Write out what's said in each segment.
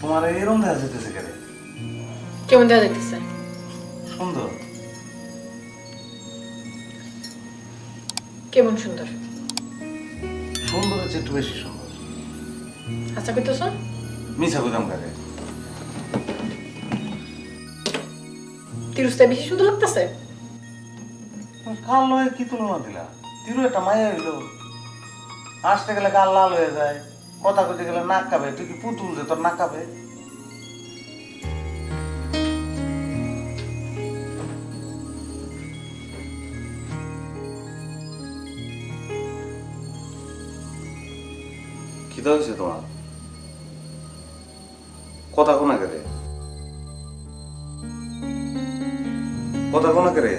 তোমার এরম দেখা যেতেছে কেন? কেমন দেওয়া দেখতেছে সুন্দর। কেমন সুন্দর? সুন্দর হচ্ছে একটু বেশি সুন্দর। আচ্ছা কইতেছ? মিছা বুঝাম কাকে? তিরুস্তায় বেশি সুন্দর লাগতেছে? কাল লয়ে কি তুলনা দিলা? তিরু একটা মায়া হইল। আসতে গেলে কাল লাল হয়ে যায়। কথা কইতে গেলে নাক কাবে তুই কি পুতুল যে তোর নাক কাবে কি হয়েছে তোমার? কথা কোনা করে কথা কোনা করে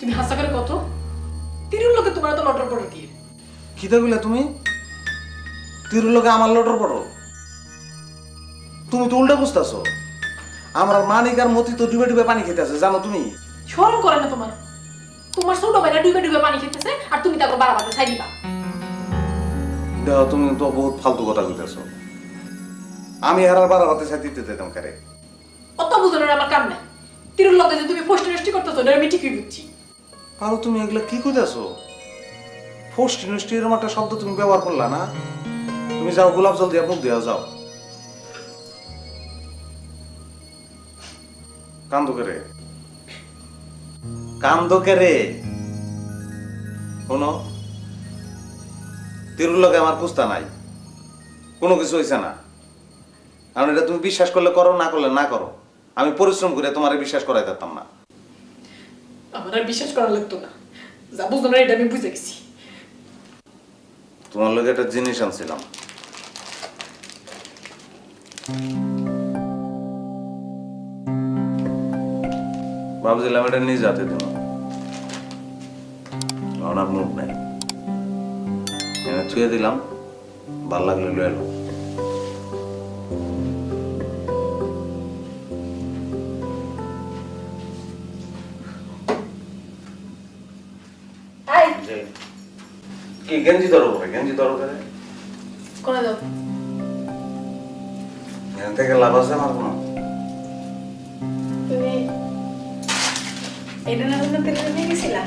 তুমি হাসা করে কত তিরুর লোকে তোমার তো লটর পড়ো কি? খিদে গেলে তুমি? তিরুর লোকে আমার লটর পড়ো। তুমি তো উল্টা বুঝতেছো। আমার মানিক আর মতি তো ডুবে ডুবে পানি খেতে আছে জানো তুমি? শরম করে না তোমার। তোমার ছোট ভাইরা ডুবে ডুবে পানি খেতেছে আর তুমি তাকে বাড়াবাতে ছাই দিবা। দেখো তুমি তো বহুত ফালতু কথা কইতেছো। আমি হারার হাতে সাথে দিতে দিতাম কারে? অত বুঝনের আমার কাম নাই। তিরুর লোকে যে তুমি পোস্ট নষ্টি করতেছো এটা আমি ঠিকই বুঝছি। পারো তুমি এগুলা কি কইতেছো? ফষ্টি নষ্টি এরকম একটা শব্দ তুমি ব্যবহার করলা না। তুমি যাও, গোলাপ জল দিয়ে মুখ দেওয়া যাও। কান্দো করে কান্দো করে শোনো, তিরুর লগে আমার কুস্তা নাই। কোনো কিছু হয়েছে না। কারণ এটা তুমি বিশ্বাস করলে করো, না করলে না করো। আমি পরিশ্রম করে তোমার বিশ্বাস করাই দিতাম না। আমার বিশ্বাস করা লাগতো না। যা বুঝলো না, এটা আমি বুঝে গেছি। তোমার লগে একটা জিনিস আনছিলাম। ভাবছিলাম এটা নিয়ে যাতে দিন আমার মুখ নাই। এনে ছুঁয়ে দিলাম ভালো লাগলে লয়ে এলো কি গেঞ্জি ধরো করে গেঞ্জি ধরো করে কোনা দাও এখান থেকে লাভ আছে আমার কোনো? তুমি এটা না অন্য তেলে নিয়ে গেছিলা?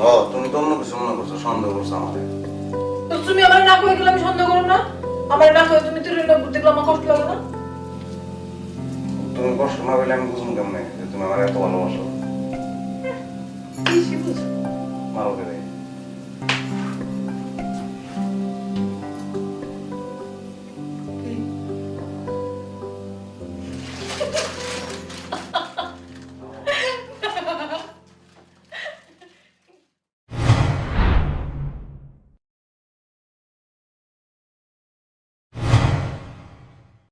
ও তুমি তো অন্য কিছু মনে করছ সন্দেহ করছ আমাদের তো তুমি আমার না কয়ে গেলে আমি সন্দেহ করো না? আমার না কয়ে তুমি তিরুর লোক দেখলে আমার কষ্ট লাগে না? তুমি কষ্ট না পেলে আমি বুঝুন কেমনে তুমি আমার এত ভালোবাসো।